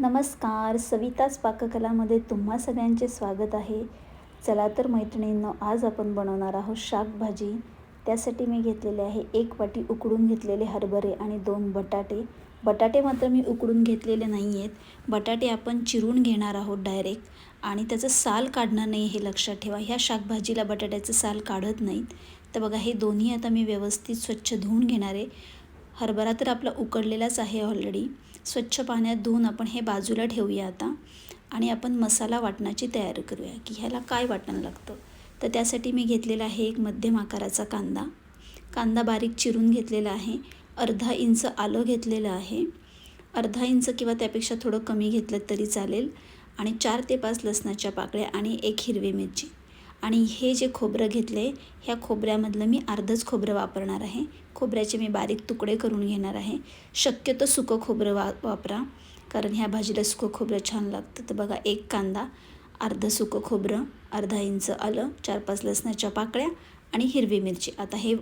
नमस्कार सविताच पाककलामध्ये तुम्हा सगळ्यांचे स्वागत आहे. चला तर मैत्रिणींनो आज आपण बनवणार आहोत शाकभाजी. त्यासाठी मी घेतलेले आहे एक वाटी उकडून घेतलेले हरभरे आणि दोन बटाटे. बटाटे मात्र मी उकडून घेतलेले नाही आहेत बटाटे आपण चिरून घेणार आहोत डायरेक्ट आणि त्याचं साल काढणार नाही हे लक्षात ठेवा. ह्या शाकभाजीला बटाट्याचं साल काढत नाहीत. तर बघा हे दोन्ही आता मी व्यवस्थित स्वच्छ धुवून घेणार आहे. हरभरा तर आपला उकडलेलाच आहे ऑलरेडी स्वच्छ पाण्यात धुवून आपण हे बाजूला ठेवूया आता. आणि आपण मसाला वाटणाची तयारी करूया की ह्याला काय वाटण लागतं? तर त्यासाठी मी घेतलेला आहे एक मध्यम आकाराचा कांदा. कांदा बारीक चिरून घेतलेला आहे. अर्धा इंच आलं घेतलेलं आहे. अर्धा इंच किंवा त्यापेक्षा थोडं कमी घेतलं तरी चालेल. आणि चार ते पाच लसणाच्या पाकळ्या आणि एक हिरवी मिरची. आणि हे जे खोबरं घेतले ह्या खोबऱ्यामधलं मी अर्धंच खोबरं वापरणार आहे. खोबऱ्याचे मी बारीक तुकडे करून घेणार आहे. शक्यतो सुकं खोबरं वा वापरा कारण ह्या भाजीला सुकं खोबरं छान लागतं. तर बघा एक कांदा अर्धं सुकं खोबरं अर्धा इंच आलं चार पाच लसणाच्या पाकळ्या आणि हिरवी मिरची. आता हे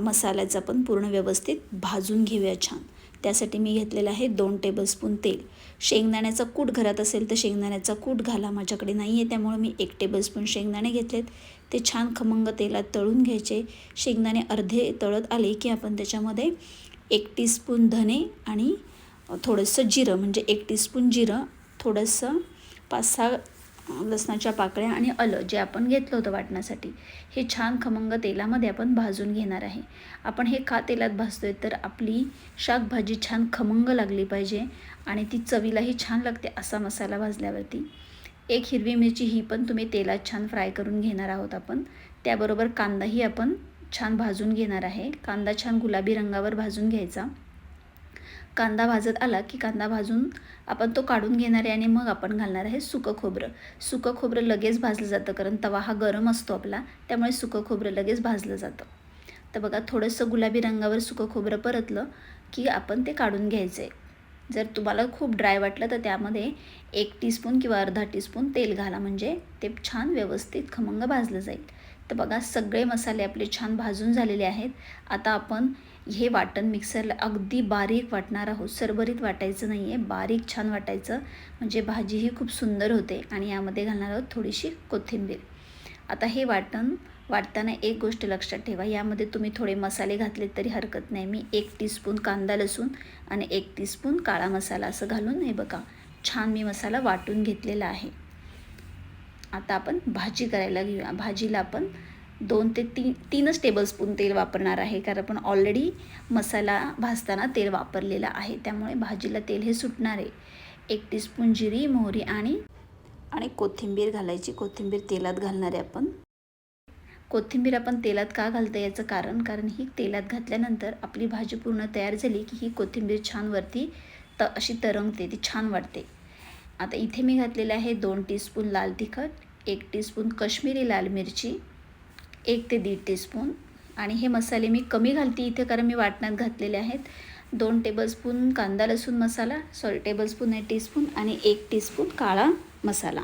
मसाल्याचं आपण पूर्ण व्यवस्थित भाजून घेऊया छान. त्यासाठी मी घेतलेलं आहे दोन टेबलस्पून तेल. शेंगदाण्याचा कूट घरात असेल तर शेंगदाण्याचा कूट घाला माझ्याकडे नाही आहे त्यामुळे मी एक टेबलस्पून शेंगदाणे घेतलेत. ते छान खमंग तेलात तळून घ्यायचे. शेंगदाणे अर्धे तळत आले की आपण त्याच्यामध्ये एक टीस्पून धने आणि थोडंसं जिरं म्हणजे एक टीस्पून जिरं थोडंसं पाच सहा लसणाच्या पाकळ्या आणि आलं जे आपण घेतलं होतं वाटण्यासाठी हे छान खमंग तेलामध्ये आपण भाजून घेणार आहे. आपण हे का तेलात भाजतो आहे तर आपली शाकभाजी छान खमंग लागली पाहिजे आणि ती चवीलाही छान लागते असा मसाला भाजल्यावरती. एक हिरवी मिरची ही पण तुम्ही तेलात छान फ्राय करून घेणार आहोत आपण. त्याबरोबर कांदाही आपण छान भाजून घेणार आहे. कांदा छान गुलाबी रंगावर भाजून घ्यायचा. कांदा भाजत आला की कांदा भाजून आपण तो काढून घेणार आहे आणि मग आपण घालणार आहे सुकं खोबरं. सुकं खोबरं लगेच भाजलं जातं कारण तवा हा गरम असतो आपला त्यामुळे सुकं खोबरं लगेच भाजलं जातं. तर बघा थोडंसं गुलाबी रंगावर सुकं खोबरं परतलं की आपण ते काढून घ्यायचं आहे जर तुम्हाला खूप ड्राय वाटलं तर त्यामध्ये एक टीस्पून किंवा अर्धा टीस्पून तेल घाला म्हणजे ते छान व्यवस्थित खमंग भाजलं जाईल. तर बघा सगळे मसाले आपले छान भाजून झालेले आहेत. आता आपण हे वाटण मिक्सरला अगदी बारीक वाटणार आहोत. सरभरीत वाटायचं नाही आहे बारीक छान वाटायचं. म्हणजे भाजीही खूप सुंदर होते आणि यामध्ये घालणार आहोत थोडीशी कोथिंबीर. आता हे वाटण वाटताना एक गोष्ट लक्षात ठेवा यामध्ये तुम्ही थोडे मसाले घातले तरी हरकत नाही. मी एक टीस्पून कांदा लसूण आणि एक टीस्पून काळा मसाला असं घालून हे बघा छान मी मसाला वाटून घेतलेला आहे. आता आपण भाजी करायला घेऊया. भाजीला आपण दोन ते तीन तीनच टेबलस्पून तेल वापरणार आहे. कारण आपण ऑलरेडी मसाला भाजताना तेल वापरलेला आहे. त्यामुळे भाजीला तेल हे सुटणार आहे. एक टीस्पून जिरी मोहरी आणि आणि कोथिंबीर घालायची. कोथिंबीर तेलात घालणार आहे आपण. कोथिंबीर आपण तेलात का घालतं याचं कारण कारण ही तेलात घातल्यानंतर आपली भाजी पूर्ण तयार झाली की ही कोथिंबीर छान वरती त अशी तरंगते. ती छान वाटते. आता इथे मी घातलेले आहे दोन टीस्पून लाल तिखट एक टीस्पून कश्मीरी लाल मिरची एक ते दीड टीस्पून आणि हे मसाले मी कमी घालते इथे कारण मी वाटणात घातलेले आहेत. दोन टेबलस्पून कांदा लसूण मसाला सॉरी टेबलस्पून आहे टीस्पून आणि एक टीस्पून काळा मसाला.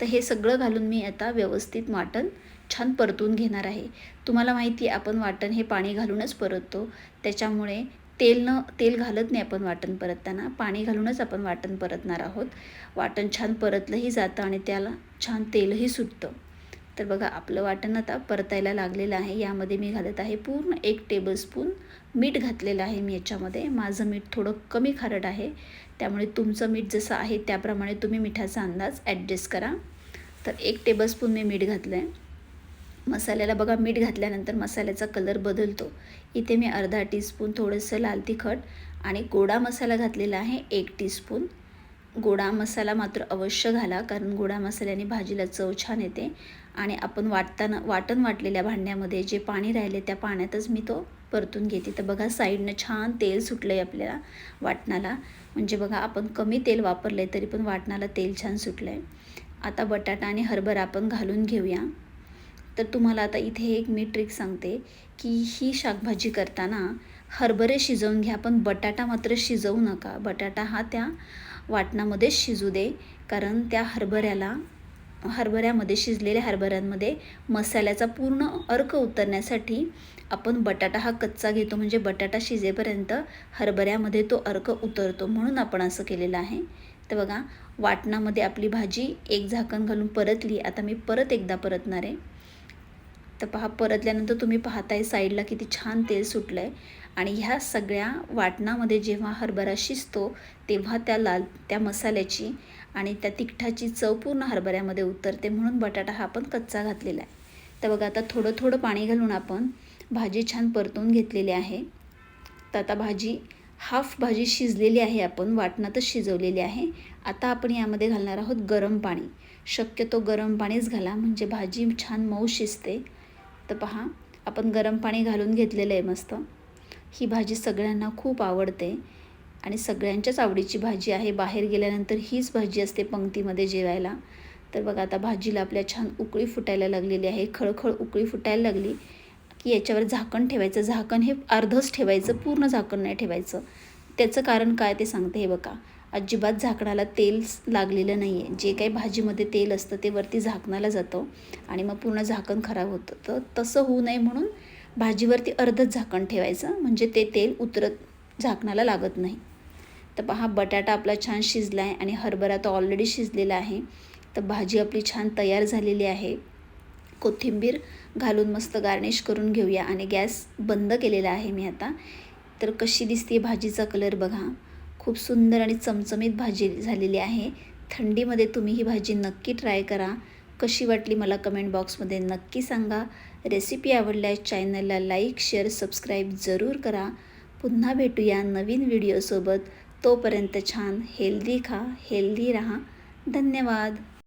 तर हे सगळं घालून मी आता व्यवस्थित वाटण छान परतून घेणार आहे. तुम्हाला माहिती आहे आपण वाटण हे पाणी घालूनच परततो. त्याच्यामुळे तेल न तेल घालत नाही आपण वाटण परतताना. पाणी घालूनच आपण वाटण परतणार आहोत. वाटण छान परतलंही जातं आणि त्याला छान तेलही सुटतं. तर बघा आपलं वाटण आता परतायला लागलेलं आहे. यामध्ये मी घालत आहे पूर्ण एक टेबलस्पून मीठ घातलेलं आहे मी याच्यामध्ये. माझं मीठ थोडं कमी खारट आहे. त्यामुळे तुमचं मीठ जसं आहे त्याप्रमाणे तुम्ही मिठाचा अंदाज ॲडजस्ट करा. तर एक टेबलस्पून मी मीठ घातलं आहे मसाल्याला बघा मीठ घातल्यानंतर मसाल्याचा कलर बदलतो. इथे मी अर्धा टीस्पून थोडंसं लाल तिखट आणि गोडा मसाला घातलेला आहे एक टीस्पून. गोडा मसाला मात्र अवश्य घाला कारण गोडा मसाल्याने भाजीला चव छान येते. आणि आपण वाटताना वाटण वाटलेल्या भांड्यामध्ये जे पाणी राहिले त्या पाण्यातच मी तो परतून घेते. तर बघा साईडनं छान तेल सुटलं आहे आपल्याला वाटणाला. म्हणजे बघा आपण कमी तेल वापरलं आहे तरी पण वाटणाला तेल छान सुटलं आहे आता बटाटा आणि हरभरा आपण घालून घेऊया. तर तुम्हाला आता इथे एक मी ट्रिक सांगते की ही शाकभाजी करताना हरभरे शिजवून घ्या पण बटाटा मात्र शिजवू नका. बटाटा हा त्या वाटणामध्येच शिजू दे कारण त्या हरभऱ्याला हरभऱ्यामध्ये शिजलेल्या हरभऱ्यांमध्ये मसाल्याचा पूर्ण अर्क उतरण्यासाठी आपण बटाटा हा कच्चा घेतो. म्हणजे बटाटा शिजेपर्यंत हरभऱ्यामध्ये तो अर्क उतरतो म्हणून आपण असं केलेलं आहे. तर बघा वाटणामध्ये आपली भाजी एक झाकण घालून परतली. आता मी परत एकदा परतणार. आहे तर पहा परतल्यानंतर तुम्ही पाहताय साईडला किती छान तेल सुटलं आहे आणि ह्या सगळ्या वाटणामध्ये जेव्हा हरभरा शिजतो तेव्हा त्या लाल त्या मसाल्याची आणि त्या तिखटाची चव पूर्ण हरभऱ्यामध्ये उतरते म्हणून बटाटा हा आपण कच्चा घातलेला आहे. तर बघा आता थोडं थोडं पाणी घालून आपण भाजी छान परतून घेतलेली आहे. तर आता भाजी हाफ भाजी शिजलेली आहे आपण वाटणातच शिजवलेली आहे. आता आपण यामध्ये घालणार आहोत गरम पाणी. शक्यतो गरम पाणीच घाला म्हणजे भाजी छान मऊ शिजते. तर पहा आपण गरम पाणी घालून घेतलेलं आहे मस्त. ही भाजी सगळ्यांना खूप आवडते आणि सगळ्यांच्याच आवडीची भाजी आहे. बाहेर गेल्यानंतर हीच भाजी असते पंक्तीमध्ये जेवायला. तर बघा आता भाजीला आपल्या छान उकळी फुटायला लागलेली आहे. खळखळ उकळी फुटायला लागली की याच्यावर झाकण ठेवायचं. झाकण हे अर्धच ठेवायचं पूर्ण झाकण नाही ठेवायचं. त्याचं कारण काय ते सांगते हे बघा. अजिबात झाकणाला तेल लागलेलं नाही आहे जे काही भाजीमध्ये तेल असतं ते वरती झाकणाला जातं आणि मग पूर्ण झाकण खराब होतं. तर तसं होऊ नये म्हणून भाजीवरती अर्धच झाकण ठेवायचं. म्हणजे ते तेल उतरत झाकणाला लागत नाही. तर पहा बटाटा आपला छान शिजला आहे आणि हरभरा तर ऑलरेडी शिजलेला आहे. तर भाजी आपली छान तयार झालेली आहे. कोथिंबीर घालून मस्त गार्निश करून घेऊया. आणि गॅस बंद केलेला आहे मी आता. तर कशी दिसते भाजीचा कलर बघा. खूप सुंदर आणि चमचमीत भाजी झालेली आहे. थंडीमध्ये तुम्ही ही भाजी नक्की ट्राय करा. कशी वाटली मला कमेंट बॉक्समध्ये नक्की सांगा. रेसिपी आवडल्यास चॅनलला लाईक शेअर सबस्क्राईब जरूर करा. पुन्हा भेटूया नवीन व्हिडिओसोबत तोपर्यंत छान हेल्दी खा हेल्दी राहा. धन्यवाद.